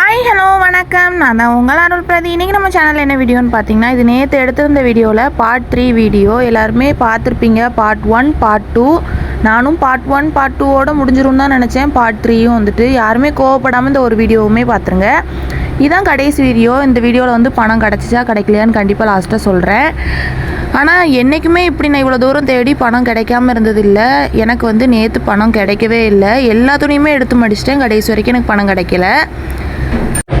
Hi hello வணக்கம். நான் தான் உங்கள் அருள் பிரதி. இன்றைக்கி நம்ம சேனலில் என்ன வீடியோன்னு பார்த்தீங்கன்னா இது நேற்று எடுத்திருந்த வீடியோவில் பார்ட் த்ரீ வீடியோ. எல்லாருமே பார்த்துருப்பீங்க. பார்ட் ஒன் பார்ட் டூ நானும் பார்ட் ஒன் பார்ட் டூவோட முடிஞ்சிரும் தான் நினச்சேன். பார்ட் த்ரீயும் வந்துட்டு. யாருமே கோவப்படாமல் இந்த ஒரு வீடியோவுமே பார்த்துருங்க. இதுதான் கடைசி வீடியோ. இந்த வீடியோவில் வந்து பணம் கிடச்சிச்சா கிடைக்கலையான்னு கண்டிப்பாக லாஸ்ட்டாக சொல்கிறேன் ஆனால் என்றைக்குமே இப்படி நான் இவ்வளோ தூரம் தேடி பணம் கிடைக்காம இருந்ததில்லை. எனக்கு வந்து நேற்று பணம் கிடைக்கவே இல்லை. எல்லா துணியுமே எடுத்து மடிச்சிட்டேன். கடைசி வரைக்கும் எனக்கு பணம் கிடைக்கல.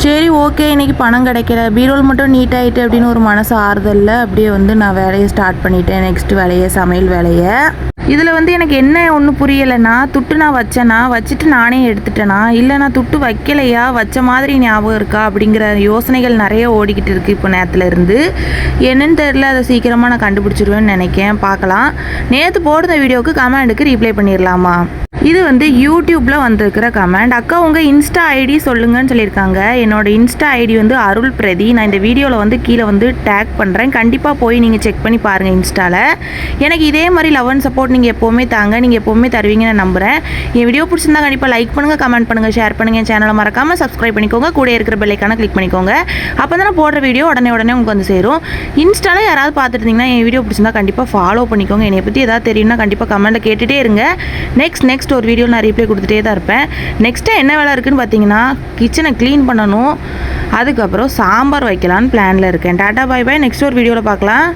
சரி ஓகே இன்றைக்கி பணம் கிடைக்கல. பீரோல் மட்டும் நீட் ஆகிட்டு அப்படின்னு ஒரு மனசு ஆறுதல்ல. அப்படியே வந்து நான் வேலையை ஸ்டார்ட் பண்ணிட்டேன். நெக்ஸ்ட் வேலையை சமையல் வேலையை. இதில் வந்து எனக்கு என்ன ஒன்றும் புரியலைன்னா துட்டு நான் வச்சேனா. வச்சுட்டு நானே எடுத்துட்டேனா? இல்லை நான் துட்டு வைக்கலையா? வச்ச மாதிரி ஞாபகம் இருக்கா? அப்படிங்கிற யோசனைகள் நிறைய ஓடிக்கிட்டு இருக்குது இப்போ நேரத்தில் இருந்து. என்னன்னு தெரில அதை சீக்கிரமாக நான் கண்டுபிடிச்சிருவேன்னு நினைக்கேன். பார்க்கலாம். நேற்று போடுற வீடியோவுக்கு கமெண்ட்டுக்கு ரீப்ளை பண்ணிடலாமா இது வந்து யூடியூப்பில் வந்திருக்கிற கமெண்ட் அக்கா உங்கள் இன்ஸ்டா ஐடி சொல்லுங்கன்னு சொல்லியிருக்காங்க. என்னோட இன்ஸ்டா ஐடி வந்து அருள் பிரதி. நான் இந்த வீடியோவில் வந்து கீழே வந்து டேக் பண்ணுறேன் கண்டிப்பாக போய் நீங்கள் செக் பண்ணி பாருங்கள் இன்ஸ்டாவில் எனக்கு இதே மாதிரி லவ் அண்ட் சப்போர்ட் நீங்கள் எப்போவுமே தாங்க. நீங்கள் எப்போவுமே தருவீங்கன்னு நான் நம்புகிறேன் என் வீடியோ பிடிச்சிருந்தா கண்டிப்பாக லைக் பண்ணுங்கள் கமெண்ட் பண்ணுங்கள் ஷேர் பண்ணுங்கள் என் சேனலை மறக்காமல் சப்ஸ்கிரைப் பண்ணிக்கோங்க. கூட இருக்கிற பெல்லைக்கான கிளிக் பண்ணிக்கோங்க. அப்போ தான் போடுற வீடியோ உடனே உடனே உங்களுக்கு வந்து சேரும். இன்ஸ்டாவில் யாராவது பார்த்துட்டு இருந்தீங்கன்னா என் வீடியோ பிடிச்சிருந்தா கண்டிப்பாக ஃபாலோ பண்ணிக்கோங்க. என்னை பற்றி ஏதாவது தெரியும்னா கண்டிப்பாக கமெண்ட்டில் கேட்டுகிட்டே இருங்க. நெக்ஸ்ட் நெக்ஸ்ட் ஒரு வீடியோ நான் ரீப்ளை கொடுத்துட்டே தான் இருப்பேன். நெக்ஸ்ட்டு என்ன வேலை இருக்குதுன்னு பார்த்தீங்கன்னா கிச்சனை க்ளீன் பண்ணணும். அதுக்கப்புறம் சாம்பார் வைக்கலான்னு பிளானில் இருக்கேன். டாட்டா பாய் பாய் நெக்ஸ்ட் ஒரு வீடியோவில் பார்க்கலாம்.